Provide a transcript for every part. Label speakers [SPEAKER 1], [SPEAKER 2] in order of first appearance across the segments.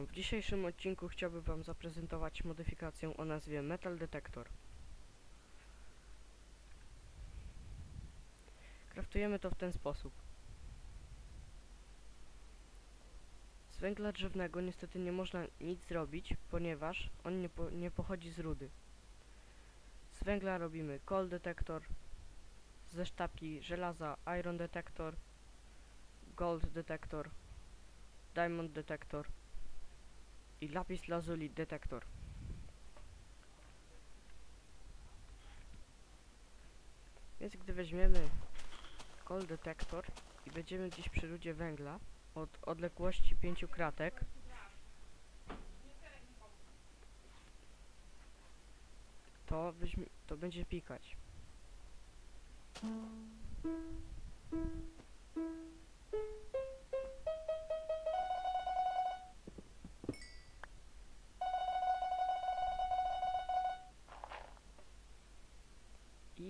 [SPEAKER 1] W dzisiejszym odcinku chciałbym Wam zaprezentować modyfikację o nazwie Metal Detector. Kraftujemy to w ten sposób. Z węgla drzewnego niestety nie można nic zrobić, ponieważ on nie, po, nie pochodzi z rudy. Z węgla robimy Coal Detector, ze sztabki żelaza Iron Detector, Gold Detector, Diamond Detector i lapis lazuli detektor. Więc gdy weźmiemy Gold Detector i będziemy gdzieś przy rudzie węgla od odległości 5 kratek to, to będzie pikać.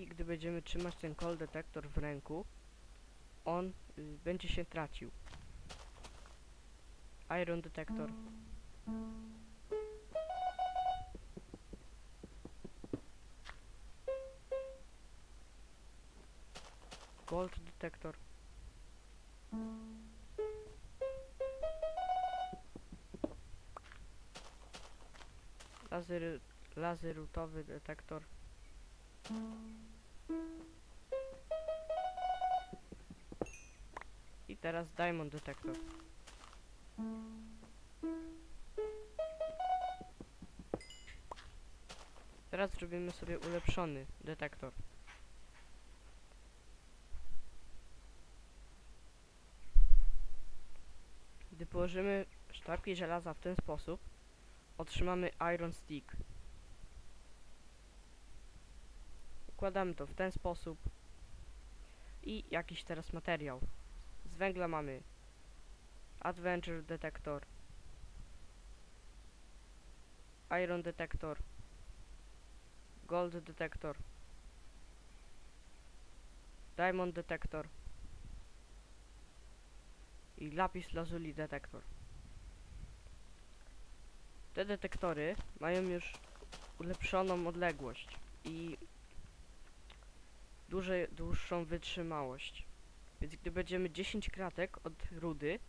[SPEAKER 1] I gdy będziemy trzymać ten call detektor w ręku, on y, będzie się tracił. Iron detektor. Gold detektor. Lazer, lazerutowy detektor. I teraz Diamond Detector. Teraz zrobimy sobie ulepszony detektor. Gdy położymy sztabki żelaza w ten sposób, otrzymamy Iron Stick. Układamy to w ten sposób. I jakiś teraz materiał. Z węgla mamy. Adventure Detector, Iron Detector, Gold Detector, Diamond Detector i Lapis Lazuli Detector. Te detektory mają już ulepszoną odległość i duże, dłuższą wytrzymałość. Więc gdy będziemy 10 kratek od rudy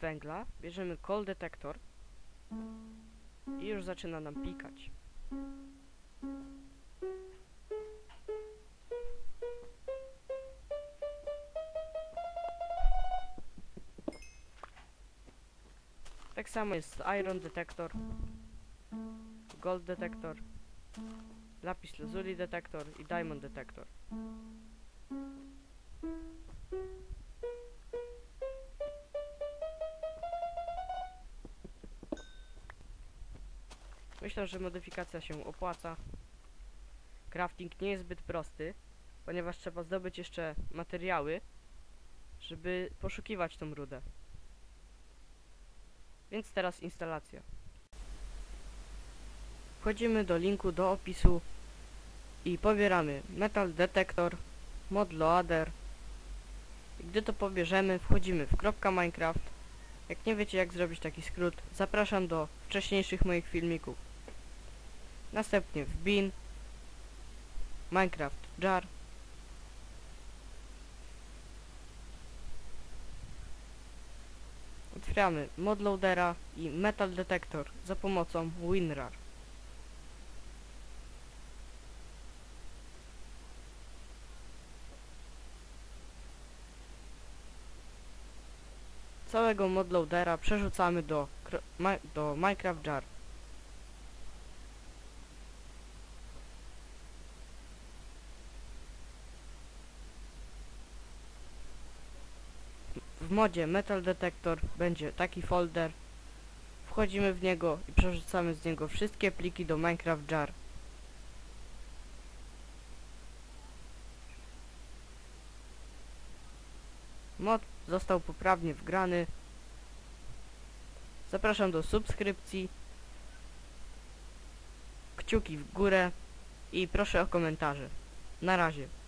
[SPEAKER 1] węgla, bierzemy coal detektor i już zaczyna nam pikać. Tak samo jest iron detektor, gold detektor, lapis lazuli detektor i diamond detektor. Myślę, że modyfikacja się opłaca. Crafting nie jest zbyt prosty, ponieważ trzeba zdobyć jeszcze materiały, żeby poszukiwać tą rudę. Więc teraz instalacja. Wchodzimy do linku do opisu i pobieramy Metal Detector, Mod Loader. Gdy to pobierzemy, wchodzimy w kropka Minecraft. Jak nie wiecie jak zrobić taki skrót, zapraszam do wcześniejszych moich filmików. Następnie w bin, Minecraft jar, otwieramy modloadera i metal detector za pomocą WinRAR. Całego modloadera przerzucamy do, do Minecraft jar. w modzie Metal Detector będzie taki folder. Wchodzimy w niego i przerzucamy z niego wszystkie pliki do Minecraft Jar. Mod został poprawnie wgrany. Zapraszam do subskrypcji, kciuki w górę i proszę o komentarze. Na razie.